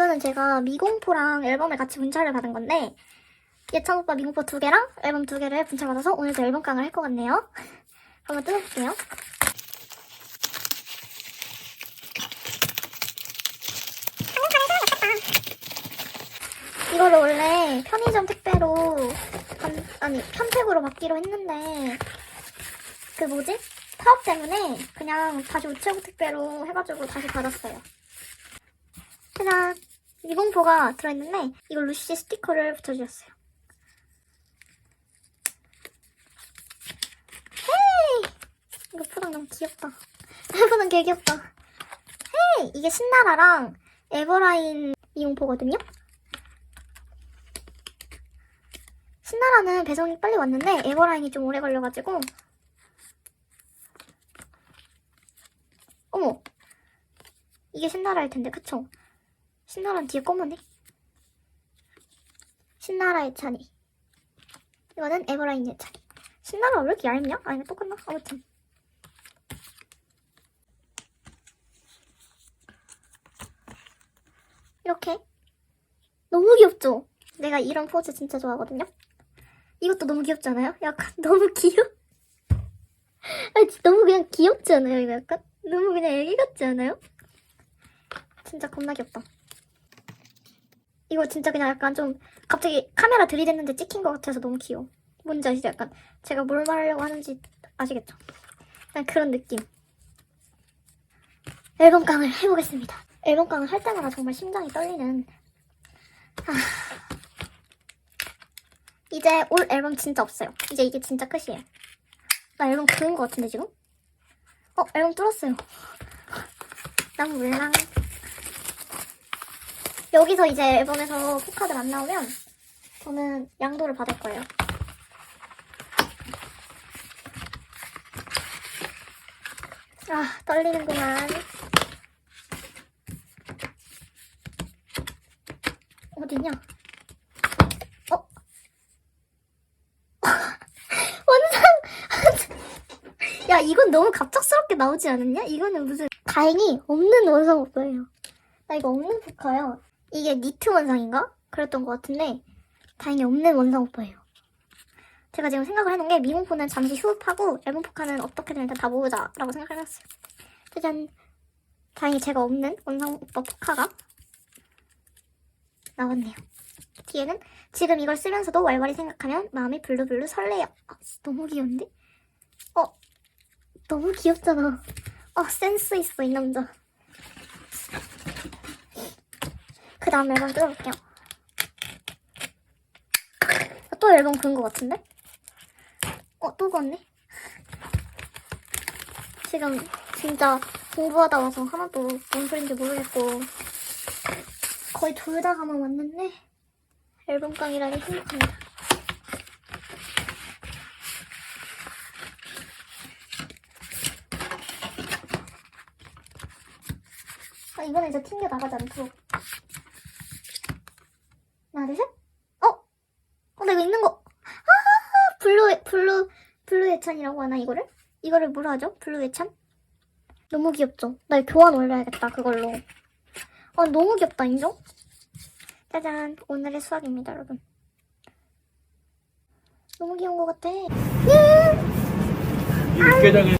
이거는 제가 미공포랑 앨범을 같이 문자를 받은 건데 예찬 오빠 미공포 두 개랑 앨범 두 개를 문자 받아서 오늘도 앨범 깡을 할 것 같네요. 한번 뜯어볼게요. 이거를 원래 편의점 택배로 반- 아니 편택으로 받기로 했는데 그 뭐지 파업 때문에 그냥 다시 우체국 택배로 해가지고 다시 받았어요. 짜잔 미공포가 들어있는데 이거 루시 스티커를 붙여주셨어요. 헤이 이거 포장 너무 귀엽다. 포장 개 귀엽다. 헤이 이게 신나라랑 에버라인 미공포거든요. 신나라는 배송이 빨리 왔는데 에버라인이 좀 오래 걸려가지고 어머 이게 신나라일 텐데 그쵸? 신나라는 뒤에 검은데 신나라의 찬이 이거는 에버라인의 찬이 신나라 왜 이렇게 얇냐? 아니면 똑같나? 아무튼 이렇게 너무 귀엽죠? 내가 이런 포즈 진짜 좋아하거든요 이것도 너무 귀엽지 않아요? 약간 너무 귀여 아니 너무 그냥 귀엽지 않아요? 이거 약간? 너무 그냥 애기 같지 않아요? 진짜 겁나 귀엽다 이거 진짜 그냥 약간 좀 갑자기 카메라 들이댔는데 찍힌 것 같아서 너무 귀여워 뭔지 아시죠? 약간 제가 뭘 말하려고 하는지 아시겠죠? 그냥 그런 느낌 앨범 깡을 해보겠습니다 앨범 깡을 할 때마다 정말 심장이 떨리는 아... 이제 올 앨범 진짜 없어요. 이제 이게 진짜 끝이에요. 나 앨범 그은 것 같은데 지금? 어 앨범 뚫었어요. 난 몰랑. 여기서 이제 앨범에서 포카들 안 나오면 저는 양도를 받을 거예요. 아 떨리는구만. 어디냐? 어? 원상! 야, 이건 너무 갑작스럽게 나오지 않았냐? 이거는 무슨. 다행히 없는 원상 오빠예요. 나 이거 없는 포카요. 이게 니트 원상인가? 그랬던 것 같은데, 다행히 없는 원상 오빠예요. 제가 지금 생각을 해놓은 게, 미공포는 잠시 휴업하고, 앨범 포카는 어떻게든 일단 다 모으자 라고 생각을 해놨어요. 짜잔. 다행히 제가 없는 원상 오빠 포카가 나왔네요. 뒤에는 지금 이걸 쓰면서도 왈왈이 생각하면 마음이 블루블루 설레요. 아, 너무 귀여운데? 어, 너무 귀엽잖아. 어, 센스 있어, 이 남자. 그 다음 앨범 뜯어볼게요. 아, 또 앨범 그은 것 같은데? 어, 또 그었네? 지금 진짜 공부하다 와서 하나도 뭔 소린지 모르겠고 거의 졸다가만 왔는데 앨범 깡이라니 행복합니다. 아, 이번에 이제 튕겨 나가지 않도록. 하나, 둘, 셋. 어? 어, 나 이거 있는 거. 아, 블루, 블루, 블루 예찬이라고 하나, 이거를? 이거를 뭐라 하죠? 블루 예찬? 너무 귀엽죠? 나 교환 올려야겠다, 그걸로. 아, 너무 귀엽다, 인정? 짜잔, 오늘의 수학입니다, 여러분. 너무 귀여운 것 같아. 육개장에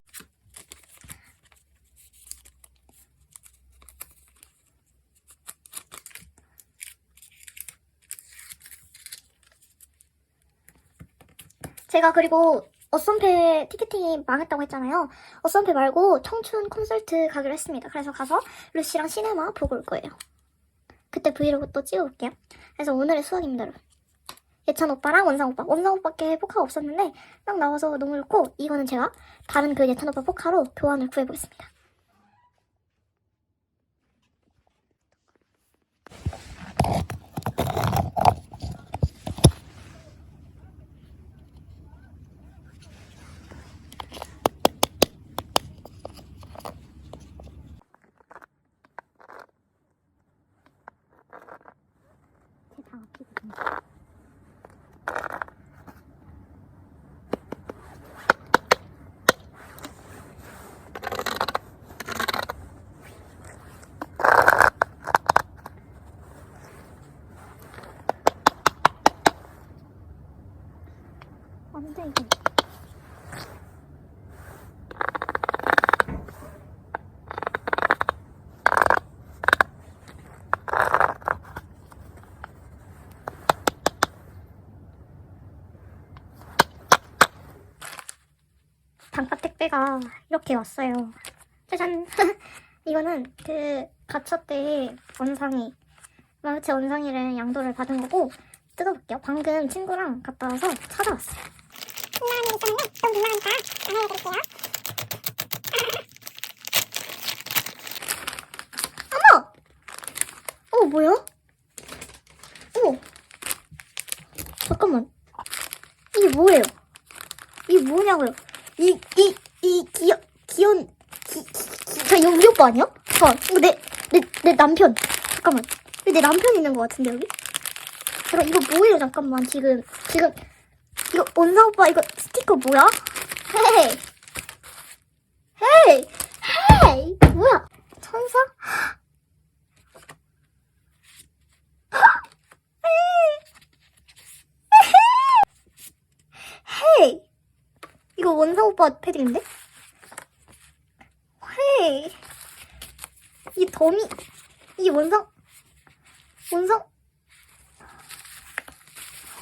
제가 그리고 어썸페 티켓팅이 망했다고 했잖아요. 어썸페 말고 청춘 콘서트 가기로 했습니다. 그래서 가서 루시랑 시네마 보고 올 거예요. 그때 브이로그 또 찍어볼게요. 그래서 오늘의 수학입니다. 예찬 오빠랑 원상 오빠. 원상 오빠께 포카가 없었는데 딱 나와서 너무 좋고 이거는 제가 다른 그 예찬 오빠 포카로 교환을 구해보겠습니다. 제방 앞이거든요. 패드가 이렇게 왔어요. 짜잔! 이거는 그 가처 때 원상이, 마우체 원상이를 양도를 받은 거고, 뜯어볼게요. 방금 친구랑 갔다 와서 찾아왔어요. 민망한 일이 있었는데 너무 민망하니까 안내해드릴게요. 어머! 어, 뭐야? 어. 잠깐만. 이게 뭐예요? 이게 뭐냐고요? 이, 이, 이, 기어, 기, 저 여기 오빠 아니야? 봐, 이거 내, 내, 내 남편. 잠깐만. 내 남편 있는 것 같은데, 여기? 잠깐, 이거 뭐예요? 잠깐만, 지금, 지금. 이거, 원사 오빠, 이거 스티커 뭐야? 헤이! 헤이! 헤이! 뭐야? 천사? 헤이! 이 거 원상 오빠 패딩인데? 헤이! 이 더미, 이 원상, 원상,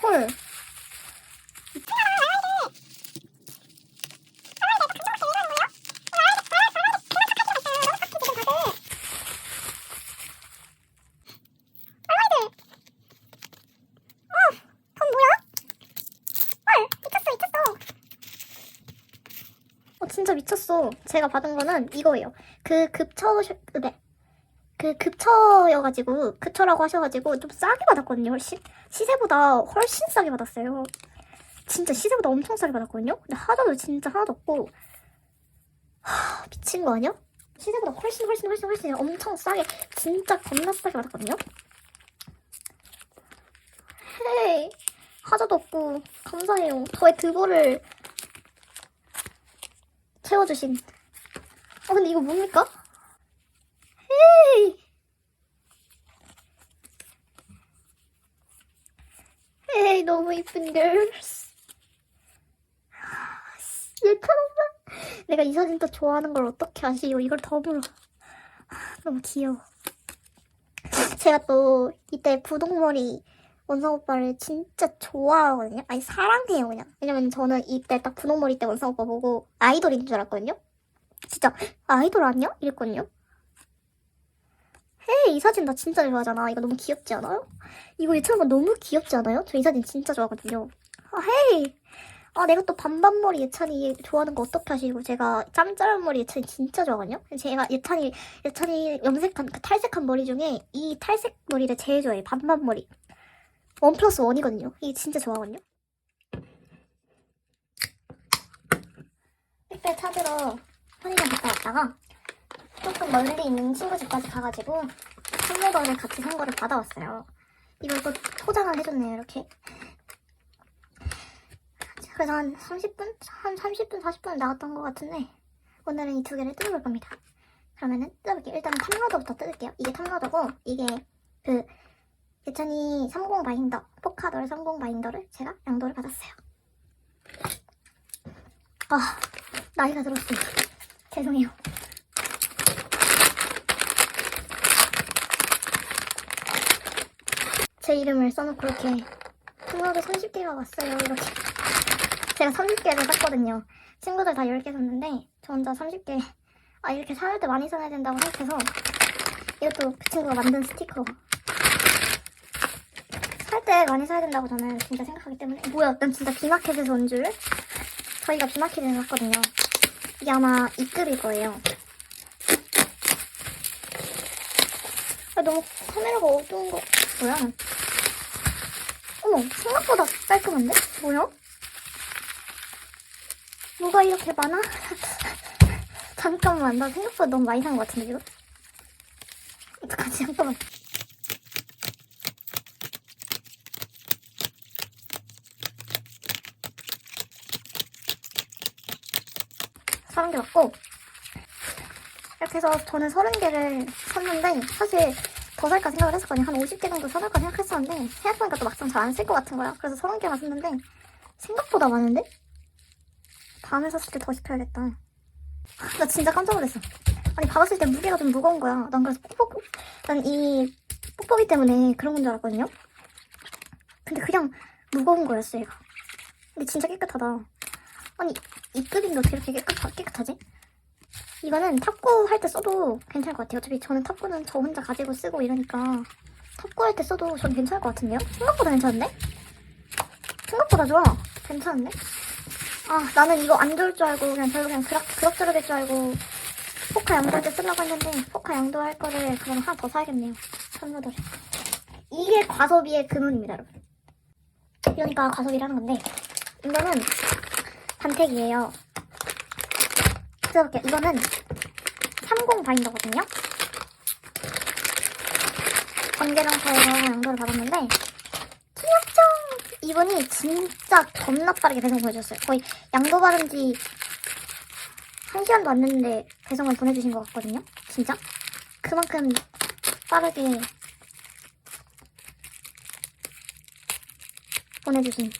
헐. 어, 진짜 미쳤어. 제가 받은 거는 이거예요. 그 급처, 네. 그 급처여가지고, 급처라고 하셔가지고, 좀 싸게 받았거든요, 훨씬. 시세보다 훨씬 싸게 받았어요. 진짜 시세보다 엄청 싸게 받았거든요? 근데 하자도 진짜 하나도 없고, 하, 미친 거 아니야? 시세보다 훨씬, 훨씬, 훨씬, 훨씬 엄청 싸게, 진짜 겁나 싸게 받았거든요? 헤이, 하자도 없고, 감사해요. 저의 드보를 채워주신. 어, 근데 이거 뭡니까? 헤이! 헤이, 너무 이쁜 걸스. 얘처럼 내가 이 사진 또 좋아하는 걸 어떻게 아시요? 이걸 덤으로. 너무 귀여워. 제가 또 이때 부동머리 원상 오빠를 진짜 좋아하거든요. 아니 사랑해요 그냥. 왜냐면 저는 이때 딱 분홍머리 때 원상 오빠 보고 아이돌인 줄 알았거든요. 진짜 아이돌 아니야? 이랬거든요. 헤이 이 사진 나 진짜 좋아하잖아. 이거 너무 귀엽지 않아요? 이거 예찬이가 너무 귀엽지 않아요? 저 이 사진 진짜 좋아하거든요. 아 헤이 아 내가 또 반반머리 예찬이 좋아하는 거 어떻게 하시고 제가 짬짜른 머리 예찬이 진짜 좋아하거든요. 제가 예찬이 예찬이 염색한 그 탈색한 머리 중에 이 탈색 머리를 제일 좋아해요. 반반머리. 원 플러스 원이거든요. 이게 진짜 좋아하거든요. 택배 찾으러 편의점 갔다 왔다가 조금 멀리 있는 친구 집까지 가가지고 선물거를 같이 산 거를 받아왔어요. 이걸 또 포장을 해줬네요, 이렇게. 그래서 한 30분? 한 30분, 40분 나왔던 것 같은데 오늘은 이 두 개를 뜯어볼 겁니다. 그러면은 뜯어볼게요. 일단은 탐라더부터 뜯을게요. 이게 탐라더고 이게 그 예찬이 30 바인더, 포카돌 30 바인더를 제가 양도를 받았어요. 아, 나이가 들었어요. 죄송해요. 제 이름을 써놓고 이렇게 통화도 30개가 왔어요. 이렇게. 제가 30개를 샀거든요. 친구들 다 10개 샀는데 저 혼자 30개. 아, 이렇게 사야 때 많이 사야 된다고 생각해서 이것도 그 친구가 만든 스티커. 살 때 많이 사야 된다고 저는 진짜 생각하기 때문에 뭐야 난 진짜 비마켓에서 온 줄 저희가 비마켓에서 샀거든요 이게 아마 이급일 거예요 아, 너무 카메라가 어두운 거 뭐야 어머 생각보다 깔끔한데? 뭐야? 뭐가 이렇게 많아? 잠깐만 나 생각보다 너무 많이 산 것 같은데 이거? 어떡하지 잠깐만 서른 개 맞고 이렇게 해서 저는 서른 개를 샀는데 사실 더 살까 생각을 했었거든요. 한 50개 정도 사볼까 생각했었는데 생각해보니까 또 막상 잘 안 쓸 것 같은 거야. 그래서 서른 개만 샀는데 생각보다 많은데? 다음에 샀을 때 더 시켜야겠다. 나 진짜 깜짝 놀랐어. 아니 받았을 때 무게가 좀 무거운 거야. 난 그래서 뽁뽁 난이 뽁뽁이 때문에 그런 건 줄 알았거든요. 근데 그냥 무거운 거였어 얘가. 근데 진짜 깨끗하다. 아니 입그림도 어떻게 이렇게 깨끗하, 깨끗하지? 이거는 탁구 할때 써도 괜찮을 것 같아요. 어차피 저는 탁구는 저 혼자 가지고 쓰고 이러니까 탁구 할때 써도 전 괜찮을 것 같은데요? 생각보다 괜찮은데? 생각보다 좋아. 괜찮은데? 아 나는 이거 안 좋을 줄 알고 그냥 별로 그냥 그럭, 그럭저럭일 줄 알고 포카 양도할 때 쓰려고 했는데 포카 양도할 거를 그럼 하나 더 사야겠네요. 선물을. 이게 과소비의 근원입니다, 여러분. 이러니까 과소비라는 건데 이거는 반택이에요. 그래볼게요. 이거는 30 바인더거든요. 관계장터에서 양도를 받았는데 귀엽죠? 이분이 진짜 겁나 빠르게 배송 보내줬어요. 거의 양도 받은 지 1시간도 안 됐는데 배송을 보내주신 것 같거든요. 진짜. 그만큼 빠르게 보내주신.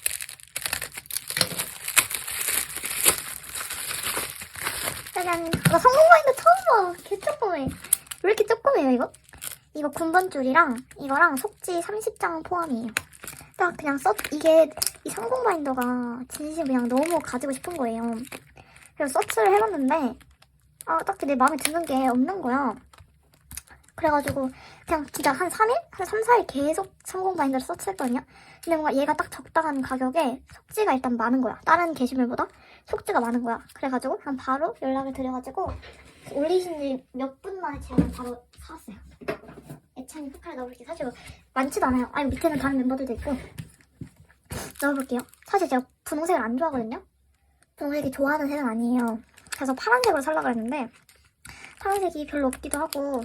짜잔. 나 성공바인드 처음 봐. 개 조그매. 왜 이렇게 조그매요, 이거? 이거 군번줄이랑 이거랑 속지 30장 포함이에요. 딱 그냥 써, 이게 이 성공바인더가 진심 그냥 너무 가지고 싶은 거예요. 그래서 서치를 해봤는데, 아, 딱히 내 마음에 드는 게 없는 거야. 그래가지고 그냥 진짜 한 3일? 한 3, 4일 계속 성공 바인더를 서치했거든요. 근데 뭔가 얘가 딱 적당한 가격에 속지가 일단 많은 거야. 다른 게시물보다 속지가 많은 거야. 그래가지고 그냥 바로 연락을 드려가지고 올리신 지 몇 분 만에 제가 바로 사왔어요. 애찬이 포카를 넣어볼게요. 사실 많지도 않아요. 아니 밑에는 다른 멤버들도 있고 넣어볼게요. 사실 제가 분홍색을 안 좋아하거든요. 분홍색이 좋아하는 색은 아니에요. 그래서 파란색으로 살려고 했는데 파란색이 별로 없기도 하고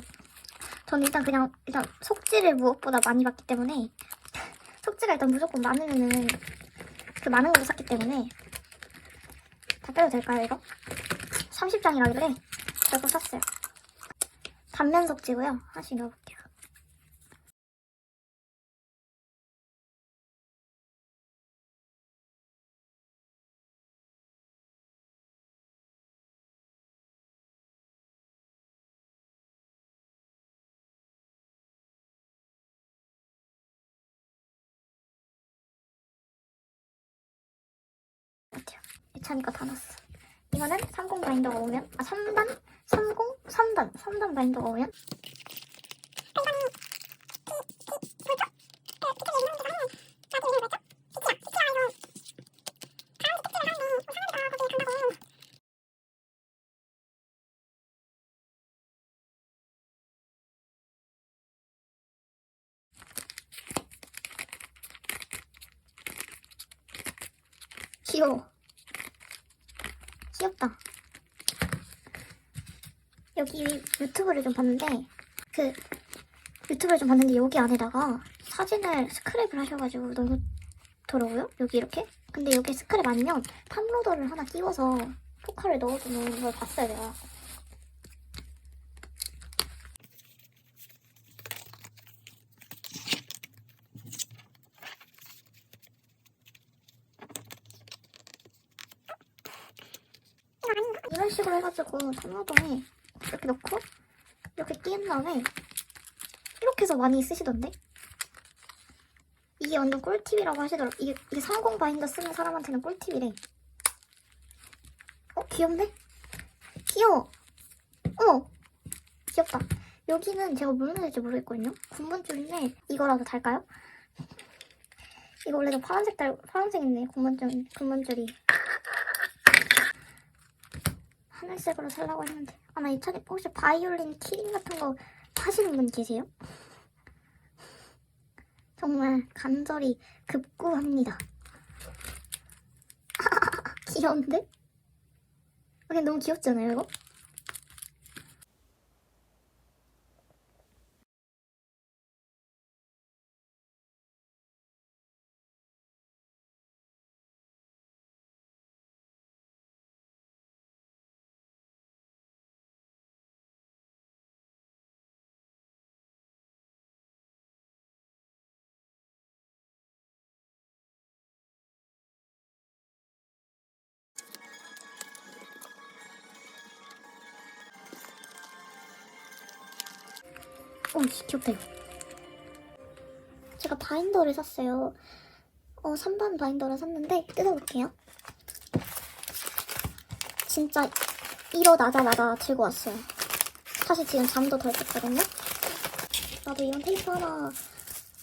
저는 일단 그냥 일단 속지를 무엇보다 많이 봤기 때문에 속지가 일단 무조건 많으면은 그 많은 걸 샀기 때문에 다 빼도 될까요 이거? 30장이라길래 결국 샀어요. 단면 속지고요. 하나씩 넣어볼게요 예찬이가 다 넣었어 이거는 30 바인더가 오면 아 3단? 30? 3단 3단 바인더가 오면 귀여워 귀엽다. 여기 유튜브를 좀 봤는데 그 유튜브를 좀 봤는데 여기 안에다가 사진을 스크랩을 하셔가지고 너무 더라고요. 여기 이렇게. 근데 여기 스크랩 아니면 탑로더를 하나 끼워서 포카를 넣어주는 걸 봤어요 내가. 이런 식으로 해가지고 탑로더에 이렇게 넣고 이렇게 끼운 다음에 이렇게 해서 많이 쓰시던데? 이게 완전 꿀팁이라고 하시더라고. 이게, 이게 30 바인더 쓰는 사람한테는 꿀팁이래. 어, 귀엽네? 귀여워. 어, 귀엽다. 여기는 제가 뭘 넣을지 모르겠거든요. 군번줄인데 이거라도 달까요? 이거 원래 도 파란색 달, 파란색 있네. 군번줄, 군번줄이. 하늘색으로 살라고 했는데. 아, 나 이찬이 혹시 바이올린 키링 같은 거 하시는 분 계세요? 정말 간절히 급구합니다. 귀여운데? 아, 근데 너무 귀엽지 않아요, 이거? 귀엽다, 이거. 제가 바인더를 샀어요. 어, 3단 바인더를 샀는데, 뜯어볼게요. 진짜 일어나자마자 들고 왔어요. 사실 지금 잠도 덜 깼거든요. 나도 이런 테이프 하나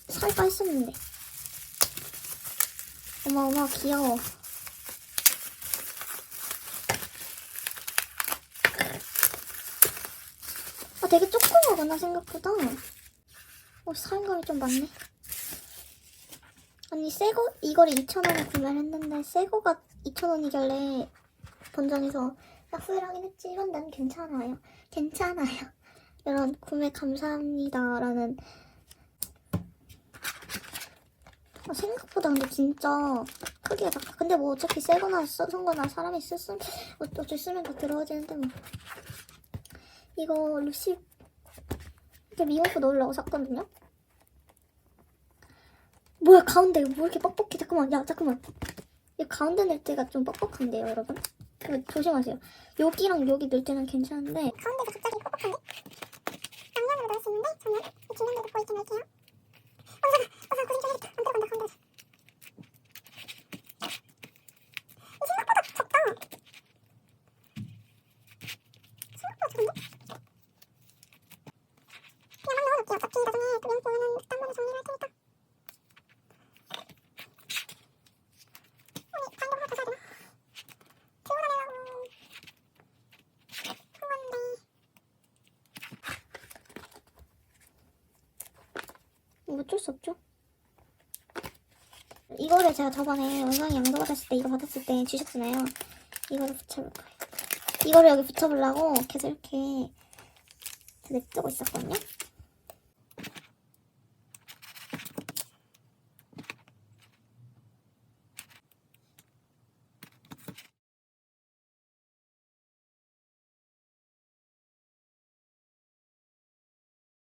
살까 했었는데. 어머 귀여워. 되게 조그마구나 생각보다. 어 사용감이 좀 많네. 아니 새거 이거를 2,000원에 구매를 했는데 새거가 2,000원이길래 본점에서 약속을 하긴 했지만 난 괜찮아요. 괜찮아요. 이런 구매 감사합니다라는 아, 생각보다 근데 진짜 크기가 작아. 근데 뭐 어차피 새거나 써선 거나 사람이 쓰면 어쩔 쓰면 다 들어가지는데 뭐 이거 루시 이렇게 미용포 넣으려고 샀거든요. 뭐야 가운데 뭐 이렇게 뻑뻑해 잠깐만 야 잠깐만 이 가운데 넣을 때가 좀 뻑뻑한데요 여러분 조심하세요 여기랑 여기 넣을 때는 괜찮은데 가운데가 갑자기 뻑뻑한데? 양면으로 넣을 수 있는데 저는 이 뒷면도 있긴 할게요. 어, 잠깐, 어, 잠깐, 고생 좀 해야겠다. 안 들어간다, 가운데. 이 생각보다 적다. 생각보다 적은데? 그냥 막 넣어놓을게요. 어차피 나중에 또 면보는 딴 번에 정리를 할 테니까. 아니, 방금 하나 더 사야 되나? 들고 다니려고 한 건데. 뭐 어쩔 수 없죠. 이거를 제가 저번에 원상이 양도 받았을 때 이거 받았을 때 주셨잖아요. 이거를 붙여볼 거예요? 이거를 여기 붙여보려고 계속 이렇게 냅두고 있었거든요